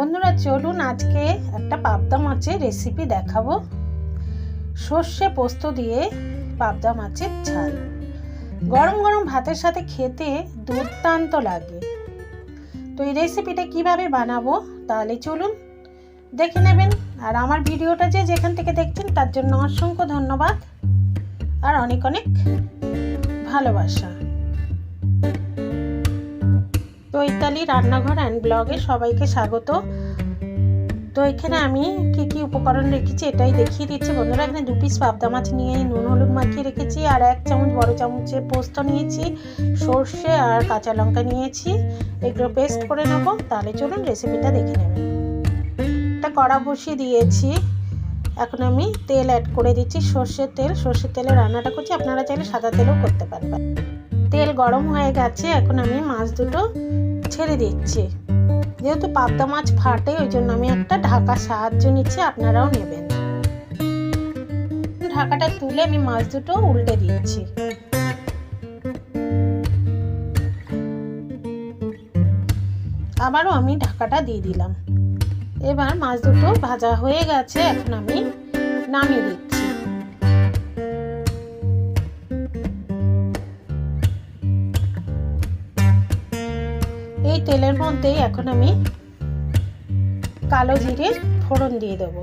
বন্ধুরা, চলুন আজকে একটা পাবদা মাছের রেসিপি দেখাবো। সর্ষে পোস্ত দিয়ে পাবদা মাছের ঝাল। গরম গরম ভাতের সাথে খেতে দুর্দান্ত লাগে। তো এই রেসিপিটা কীভাবে বানাবো, তাহলে চলুন দেখে নেবেন। আর আমার ভিডিওটা যে যেখান থেকে দেখছেন, তার জন্য অসংখ্য ধন্যবাদ। আর অনেক অনেক ভালোবাসা। চৈতালি রান্নাঘর অ্যান্ড ব্লগে সবাইকে স্বাগত। তো এখানে আমি কি কি উপকরণ রেখেছি এটাই দেখিয়ে দিচ্ছি। বন্ধুরা, এখানে দু পিস পাবদা মাছ নিয়ে নুন, হলুদ মাখিয়ে রেখেছি আর এক চামচ বড় চামচে পোস্ত নিয়েছি, সর্ষে আর কাঁচা লঙ্কা নিয়েছি। এগুলো পেস্ট করে নেব, তাহলে চলুন রেসিপিটা দেখে নেবেন একটা কড়া বসিয়ে দিয়েছি। এখন আমি তেল অ্যাড করে দিচ্ছি, সর্ষের তেল। সর্ষের তেলে রান্নাটা করছি, আপনারা চাইলে সাদা তেলও করতে পারবেন। তেল গরম হয়ে গেছে, এখন আমি মাছ দুটো ছেড়ে দিচ্ছি। যেহেতু পাবদা মাছ ফাটে, ওই জন্য আমি একটা ঢাকা সাহায্য নিচ্ছি, আপনারাও নেবেন। ঢাকাটা তুলে আমি মাছ দুটো উল্টে দিচ্ছি। আবারও আমি ঢাকাটা দিয়ে দিলাম। এবার মাছ দুটো ভাজা হয়ে গেছে, এখন আমি নামিয়ে দিচ্ছি। এই তেলের মধ্যেই এখন আমি কালো জিরে ফোড়ন দিয়ে দেব।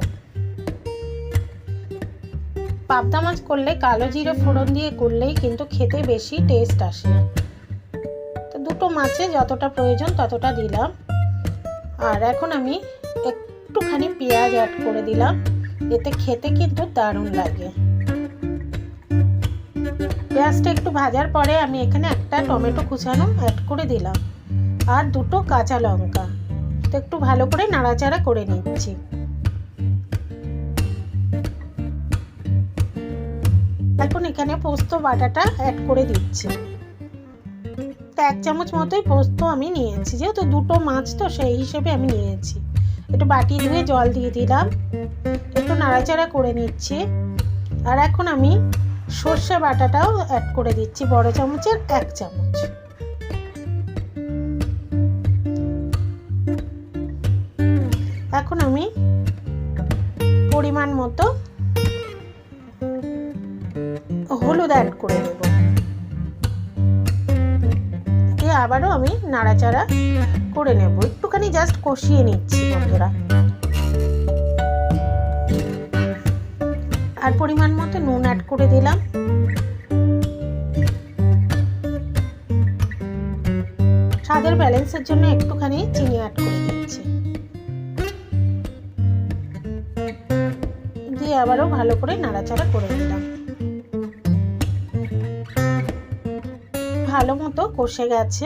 পাবদা মাছ করলে কালো জিরে ফোড়ন দিয়ে করলেই কিন্তু খেতে বেশি টেস্ট আসে। তো দুটো মাছে যতটা প্রয়োজন ততটা দিলাম। আর এখন আমি একটুখানি পেঁয়াজ অ্যাড করে দিলাম। এতে খেতে কিন্তু দারুণ লাগে। পেঁয়াজটা একটু ভাজার পরে আমি এখানে একটা টমেটো কুচানো অ্যাড করে দিলাম। আর দুটো কাঁচা লঙ্কা। তো একটু ভালো করে নাড়াচাড়া করে নিচ্ছি। এখন এখানে পোস্ত বাটাটা অ্যাড করে দিচ্ছি। তো এক চামচ মতোই পোস্ত আমি নিয়েছি। যেহেতু দুটো মাছ, তো সেই হিসেবে আমি নিয়েছি। একটু বাটি ধুয়ে জল দিয়ে দিলাম। একটু নাড়াচাড়া করে নিচ্ছি। আর এখন আমি সর্ষে বাটাটাও অ্যাড করে দিচ্ছি, বড় চামচের এক চামচ। এখন আমি পরিমাণ মতো হলুদ অ্যাড করে দেব দিয়ে আবারও আমি নাড়াচাড়া করে নেব। একটুখানি জাস্ট কষিয়ে নিচ্ছি বন্ধুরা। আর পরিমাণ মতো নুন অ্যাড করে দিলাম। স্বাদের ব্যালেন্সের জন্য একটুখানি চিনি অ্যাড করে দিয়ে আবারও ভালো করে নাড়াচাড়া করে দিলাম ভালো মতো কষে গেছে।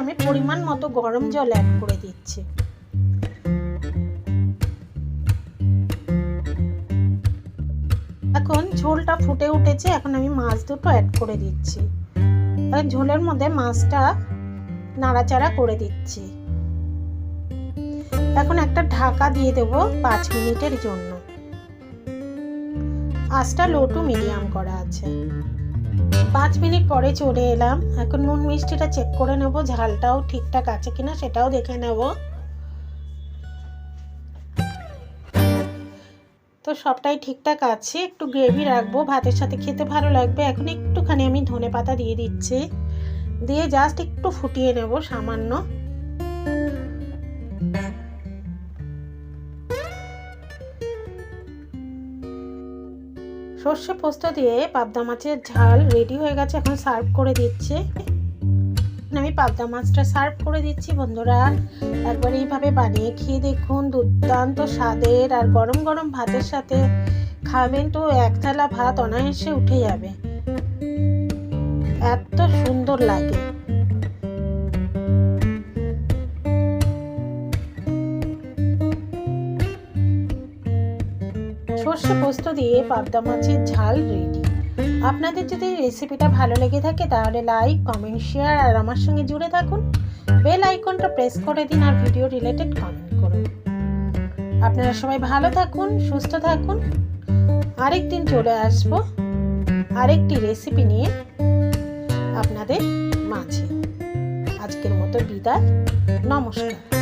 আমি পরিমাণ মতো গরম জল অ্যাড করে দিচ্ছি। এখন ঝোলটা ফুটে উঠেছে, এখন আমি মাছ দুটো অ্যাড করে দিচ্ছি। ঝোলের মধ্যে মাছটা নাড়াচাড়া করে দিচ্ছি। এখন একটা ঢাকা দিয়ে দেব পাঁচ মিনিটের জন্য। আঁচটা লো টু মিডিয়াম করা আছে। পাঁচ মিনিট পরে চলে এলাম। এখন নুন মিষ্টিটা চেক করে নেব, ঝালটাও ঠিকঠাক আছে কিনা সেটাও দেখে নেব। তো সবটাই ঠিকঠাক আছে, একটু গ্রেভি রাখব, ভাতের সাথে খেতে ভালো লাগবে। এখন একটুখানি আমি ধনে পাতা দিয়ে দিচ্ছি। দিয়ে জাস্ট একটু ফুটিয়ে নেব সামান্য। সর্ষে পোস্ত দিয়ে পাবদা মাছের ঝাল রেডি হয়ে গেছে, এখন সার্ভ করে দিচ্ছে। আমি পাবদা মাছটা সার্ভ করে দিচ্ছি, বন্ধুরা। একবার এইভাবে বানিয়ে খেয়ে দেখুন, দুর্দান্ত স্বাদের আর গরম গরম ভাতের সাথে খাবেন তো এক থালা ভাত অনায়াসে উঠে যাবে। এত সুন্দর লাগে। সর্ষে পোস্ত দিয়ে পাবদা মাছের ঝাল রেডি আপনাদের যদি রেসিপিটা ভালো লেগে থাকে, তাহলে লাইক কমেন্ট শেয়ার আর আমার সঙ্গে জুড়ে থাকুন। বেল আইকনটা প্রেস করে দিন আর ভিডিও রিলেটেড কমেন্ট করুন। আপনারা সবাই ভালো থাকুন, সুস্থ থাকুন। আরেক দিন চলে আসব আরেকটি রেসিপি নিয়ে আপনাদের মাঝে। আজকের মতো বিদায়, নমস্কার।